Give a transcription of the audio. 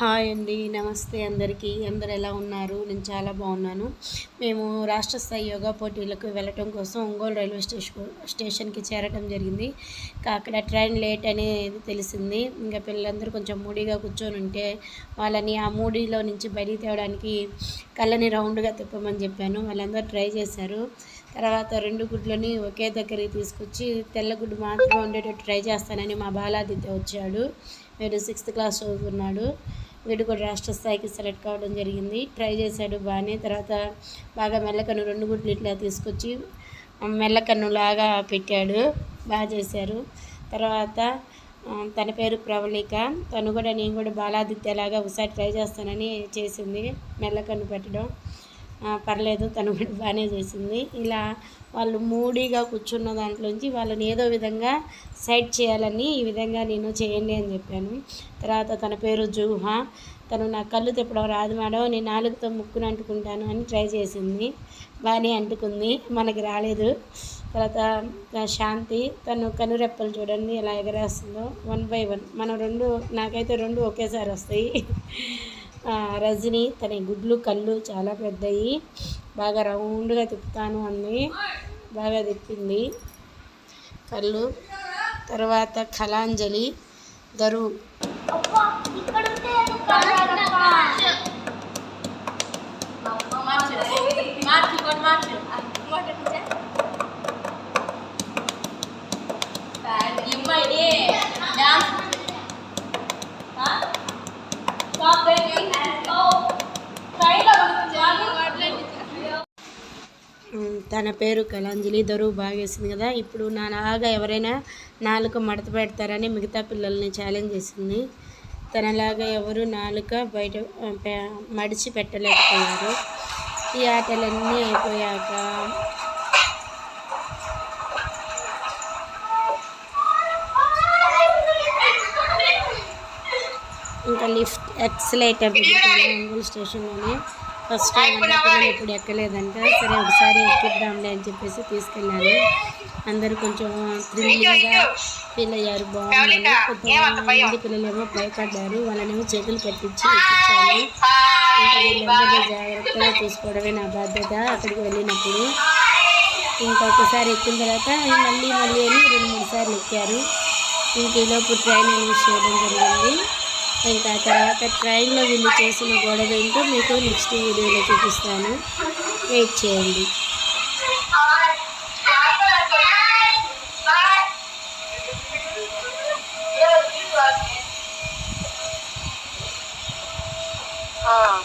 Hi అండి నమస్తే అందరికీ. అందరు ఎలా ఉన్నారు? నేను చాలా బాగున్నాను. మేము రాష్ట్ర స్థాయి యోగా పోటీలకు వెళ్ళటం కోసం ఒంగోలు రైల్వే స్టేషన్ స్టేషన్కి చేరటం జరిగింది. అక్కడ ట్రైన్ లేట్ అనేది తెలిసింది. ఇంకా పిల్లలందరూ కొంచెం మూడీగా కూర్చొని ఉంటే వాళ్ళని ఆ మూడీలో నుంచి బయటికి తేవడానికి కళ్ళని రౌండ్గా తిప్పమని చెప్పాను. వాళ్ళందరూ ట్రై చేశారు. తర్వాత రెండు గుడ్లని ఒకే దగ్గరికి తీసుకొచ్చి తెల్ల గుడ్డు మాత్రం ఉండేటట్టు ట్రై చేస్తానని మా బాలాదిత్య వచ్చాడు. వీడు సిక్స్త్ క్లాస్ చదువుతున్నాడు వీడు కూడా రాష్ట్ర స్థాయికి సెలెక్ట్ కావడం జరిగింది. ట్రై చేశాడు బాగానే. తర్వాత బాగా మెల్లకన్ను రెండు గుడ్లు ఇట్లా తీసుకొచ్చి మెల్లకన్ను లాగా పెట్టాడు. బాగా చేశారు. తర్వాత తన పేరు ప్రవళిక. తను కూడా నేను కూడా బాలాదిత్యలాగా ఒకసారి ట్రై చేస్తానని చేసింది. మెల్లకన్ను పెట్టడం. పర్లేదు తను కూడా బాగానే చేసింది. ఇలా వాళ్ళు మూడీగా కూర్చున్న దాంట్లోంచి వాళ్ళని ఏదో విధంగా సైడ్ చేయాలని ఈ విధంగా నేను చేయండి అని చెప్పాను. తర్వాత తన పేరు జూహా. తను నా కళ్ళు తిప్పడం రాదు మేడం నేను నాలుగుతో ముక్కును అంటుకుంటాను అని ట్రై చేసింది. బాగానే అంటుకుంది మనకి రాలేదు. తర్వాత శాంతి తను కనురెప్పలు చూడండి ఎలా ఎగరేస్తుందో. One by one. మనం రెండు నాకైతే రెండు ఒకేసారి వస్తాయి. రజని తన గుడ్లు కళ్ళు చాలా పెద్దవి బాగా రౌండ్గా తిప్పుతాను అంది. బాగా తిప్పింది. కళ్ళు. తర్వాత కళాంజలి దరు తన పేరు కళాంజలి దరువు బాగేసింది కదా. ఇప్పుడు నా లాగా ఎవరైనా నాలుక మడత పెడతారని మిగతా పిల్లల్ని ఛాలెంజ్ చేసింది. తనలాగా ఎవరు నాలుక బయట మడిచి పెట్టలేకపోయారు. ఈ ఆటలన్నీ అయిపోయాక ఇంకా లిఫ్ట్ ఎక్సలేటర్ ఒంగోలు స్టేషన్లోనే. ఫస్ట్ టైం పిల్లలు ఇప్పుడు ఎక్కలేదంట. సరే ఒకసారి ఎక్కిద్దాంలే అని చెప్పేసి తీసుకెళ్ళాను. అందరూ కొంచెం థ్రిల్లింగ్గా ఫీల్ అయ్యారు బాగుందని కొంతమంది పిల్లలేమో భయపడ్డారు. వాళ్ళనేమో చేతులు కట్టించి ఎక్కించాను ఇంకా వీళ్ళందరినీ జాగ్రత్తగా చూసుకోవడమే నా బాధ్యత అక్కడికి వెళ్ళినప్పుడు. ఇంకా ఒకసారి ఎక్కిన తర్వాత మళ్ళీ మళ్ళీ అని రెండు మూడు సార్లు ఎక్కారు. ఇంక ఈలోపు ట్రైన్ అనౌన్స్ చేయడం జరిగింది. ఇంకా తర్వాత ట్రైన్లో వీళ్ళు చేసిన గొడవ ఏంటో మీకు నెక్స్ట్ వీడియోలో చూపిస్తాను. వెయిట్ చేయండి. Ah.